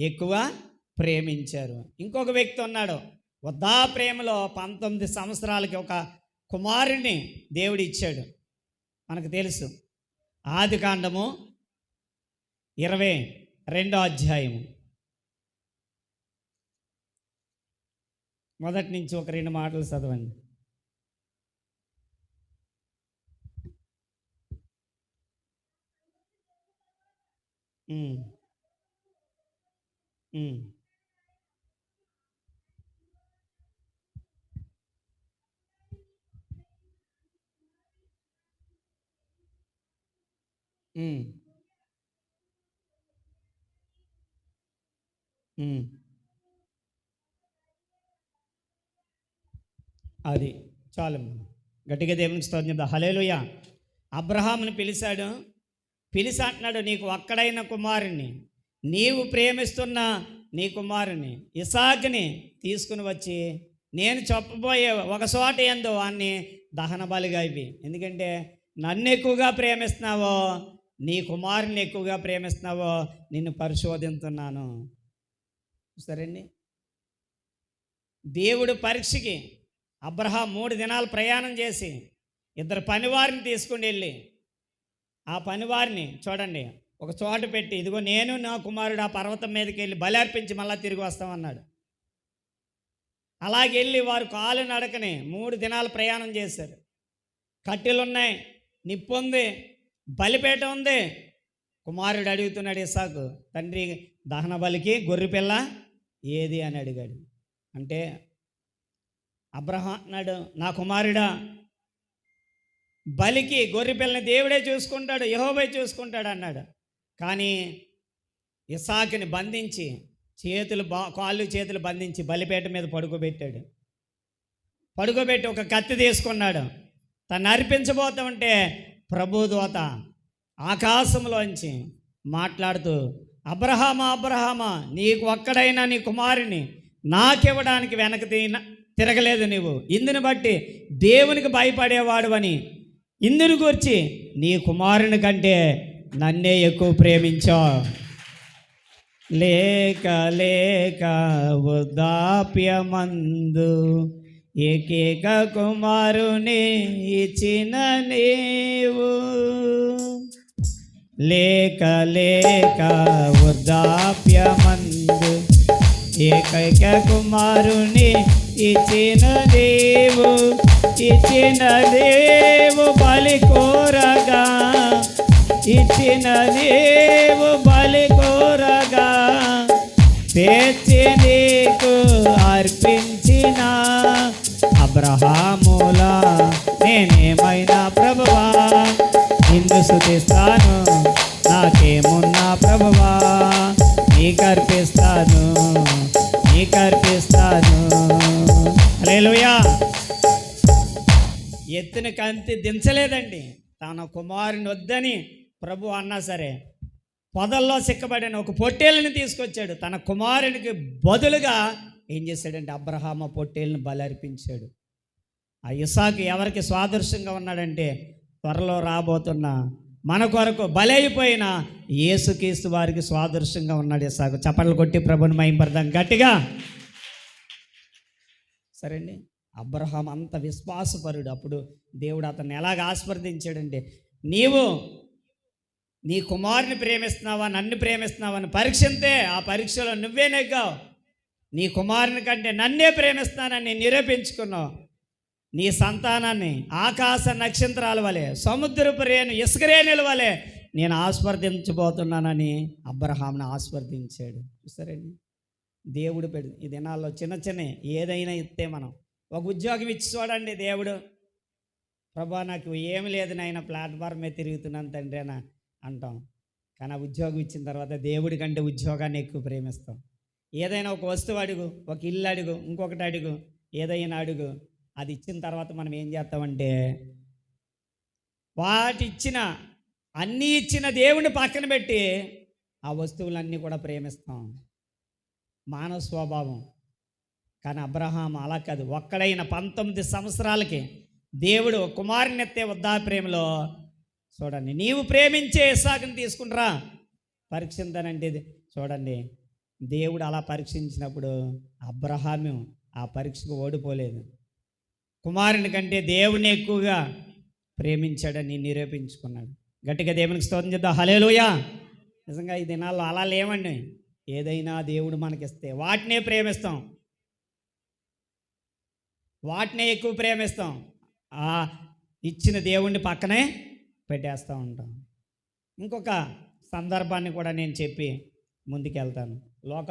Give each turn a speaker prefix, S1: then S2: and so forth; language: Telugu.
S1: ఎక్కువ ప్రేమించారు. ఇంకొక వ్యక్తి ఉన్నాడు. వృద్ధా ప్రేమలో పంతొమ్మిది సంవత్సరాలకి ఒక కుమారుని దేవుడు ఇచ్చాడు. మనకు తెలుసు. ఆది కాండము ఇరవై రెండో అధ్యాయము. మొదటి నుంచి ఒక రెండు మాటలు చదవండి. Mm. అది చాలు. గట్టిగా దేవునికి స్తోత్రం హలేలుయ అబ్రహాముని పిలిచాడు. పిలిచి అంటున్నాడు నీకు ఒక్కడైన కుమారుణ్ణి. నీవు ప్రేమిస్తున్న నీ కుమారుని ఇసాక్ని తీసుకుని వచ్చి నేను చెప్పబోయే ఒక చోట ఏందో వాన్ని దహన బలిగా ఇవి ఎందుకంటే నన్ను ఎక్కువగా ప్రేమిస్తున్నావో నీ కుమారుని ఎక్కువగా ప్రేమిస్తున్నావో నిన్ను పరిశోధిస్తున్నాను సరేండి దేవుడు పరీక్షకి అబ్రహా మూడు దినాలు ప్రయాణం చేసి ఇద్దరు పనివారిని తీసుకుని వెళ్ళి ఆ పనివారిని చూడండి ఒక చోట పెట్టి ఇదిగో నేను నా కుమారుడు ఆ పర్వతం మీదకి వెళ్ళి బలి అర్పించి తిరిగి వస్తామన్నాడు అలాగెళ్ళి వారు కాలు నడకని మూడు దినాలు ప్రయాణం చేశారు. కట్టెలు ఉన్నాయి నిప్పు ఉంది బలిపేట ఉంది. కుమారుడు అడుగుతున్నాడు ఇసాకు తండ్రి దహన బలికి గొర్రెపిల్ల ఏది? అని అడిగాడు. అంటే అబ్రహం అన్నాడు నా కుమారుడా బలికి గొర్రె పిల్లని దేవుడే చూసుకుంటాడు యహోబై చూసుకుంటాడు అన్నాడు. కానీ ఇసాకుని బంధించి చేతులు బా కాళ్ళు చేతులు బంధించి బలిపేట మీద పడుకోబెట్టాడు. పడుకోబెట్టి ఒక కత్తి తీసుకున్నాడు. తను అర్పించబోతూ ఉంటే ప్రభుదోత ఆకాశంలోంచి మాట్లాడుతూ అబ్రహామా అబ్రహామా నీకు ఒక్కడైనా నీ కుమారుని నాకివ్వడానికి వెనక తీన తిరగలేదు నీవు. ఇందుని బట్టి దేవునికి భయపడేవాడు అని. ఇందుని గురించి నీ కుమారుని కంటే నన్నే ఎక్కువ ప్రేమించావు లేక లేక వృద్ధాప్యమందు ఏకేక కుమారుని ఇచ్చిన నీవు. లేక లేక వృద్ధాప్యమందు ఏకైక కుమారుని ఇచ్చిన దేవు ఇచ్చిన దేవు బలి కోరగా ఇచ్చిన నీవు బలి కోరగా తెచ్చి నీకు అర్పించిన అబ్రహాముల నేనేమైనా ప్రభువా? నిన్ను శుతిస్తాను నాకేమున్నా ప్రభువా? నీకు అర్పిస్తాను నీకు అర్పిస్తాను హల్లెలూయా. ఎత్తున కంతి దించలేదండి. తన కుమారుని వద్దని ప్రభు అన్నా సరే పొదల్లో సిక్కబడిన ఒక పొట్టేలుని తీసుకొచ్చాడు. తన కుమారునికి బదులుగా ఏం చేశాడంటే అబ్రహామ పొట్టేళ్ళని బలర్పించాడు. ఆ ఇసాకు ఎవరికి స్వాదృశ్యంగా ఉన్నాడంటే త్వరలో రాబోతున్న మన కొరకు బలైపోయిన యేసుక్రీస్తు వారికి స్వాదృశ్యంగా ఉన్నాడు ఇసాకు చప్పట్లు కొట్టి ప్రభుని మైంపడదాం గట్టిగా. సరే అండి అబ్రహాం అంత విశ్వాసపరుడు. అప్పుడు దేవుడు అతన్ని ఎలాగ ఆస్పర్దించాడంటే నీవు నీ కుమారుని ప్రేమిస్తున్నావా నన్ను ప్రేమిస్తున్నావా అని పరీక్షంతే ఆ పరీక్షలో నువ్వే నెగ్గావు. నీ కుమారుని కంటే నన్నే ప్రేమిస్తానని నిరూపించుకున్నావు. నీ సంతానాన్ని ఆకాశ నక్షత్రాల వలె సముద్రపు రేణు ఇసుకరే రేణుల వలె నేను ఆస్వర్దించబోతున్నానని అబ్రహాంను ఆస్వర్దించాడు చూసారండి? దేవుడు పెడు ఈ దినాల్లో చిన్న చిన్న ఏదైనా ఇస్తే మనం. ఒక ఉద్యోగం ఇచ్చి చూడండి దేవుడు. ప్రభా నాకు ఏమి లేదు నాయన ప్లాట్ఫామ్ మీద తిరుగుతున్నాను తండ్రి అంటాం. కానీ ఆ ఉద్యోగం ఇచ్చిన తర్వాత దేవుడి కంటే ఉద్యోగాన్ని ఎక్కువ ప్రేమిస్తాం. ఏదైనా ఒక వస్తువు అడుగు ఒక ఇల్లు అడుగు ఇంకొకటి అడుగు ఏదైనా అడుగు అది ఇచ్చిన తర్వాత మనం ఏం చేస్తామంటే వాటి ఇచ్చిన అన్నీ ఇచ్చిన దేవుని పక్కన పెట్టి ఆ వస్తువులన్నీ కూడా ప్రేమిస్తాం. మానవ స్వభావం. కానీ అబ్రహాం అలా కాదు. ఒక్కడైన పంతొమ్మిది సంవత్సరాలకి దేవుడు కుమారునెత్తే వృద్ధాప్రేమలో చూడండి నీవు ప్రేమించే ఇస్సాకుని తీసుకుంటారా. పరీక్షిందనంటే చూడండి దేవుడు అలా పరీక్షించినప్పుడు అబ్రహాము ఆ పరీక్షకు ఓడిపోలేదు. కుమారుని కంటే దేవుని ఎక్కువగా ప్రేమించాడని నిరూపించుకున్నాడు. గట్టిగా దేవునికి స్తోత్రం చేద్దాం. హలేలుయా నిజంగా ఈ దినాల్లో అలా లేవండి. ఏదైనా దేవుడు మనకిస్తే వాటినే ప్రేమిస్తాం. వాటినే ఎక్కువ ప్రేమిస్తాం. ఆ ఇచ్చిన దేవుణ్ణి పక్కనే పెట్టేస్తూ ఉంటాం. ఇంకొక సందర్భాన్ని కూడా నేను చెప్పి ముందుకెళ్తాను. లోక